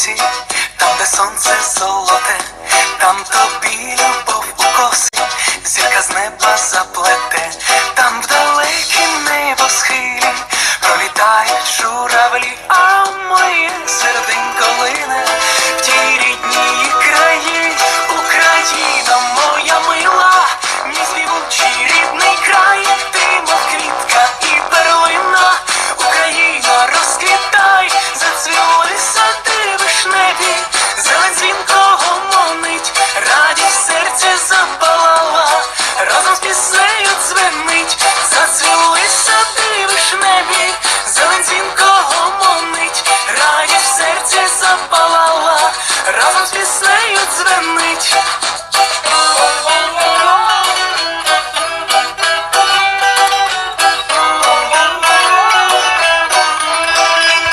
косі, там, де сонце золоте, там тобі любов у косі, зірка з неба заплете. серці запалала разом з піснею.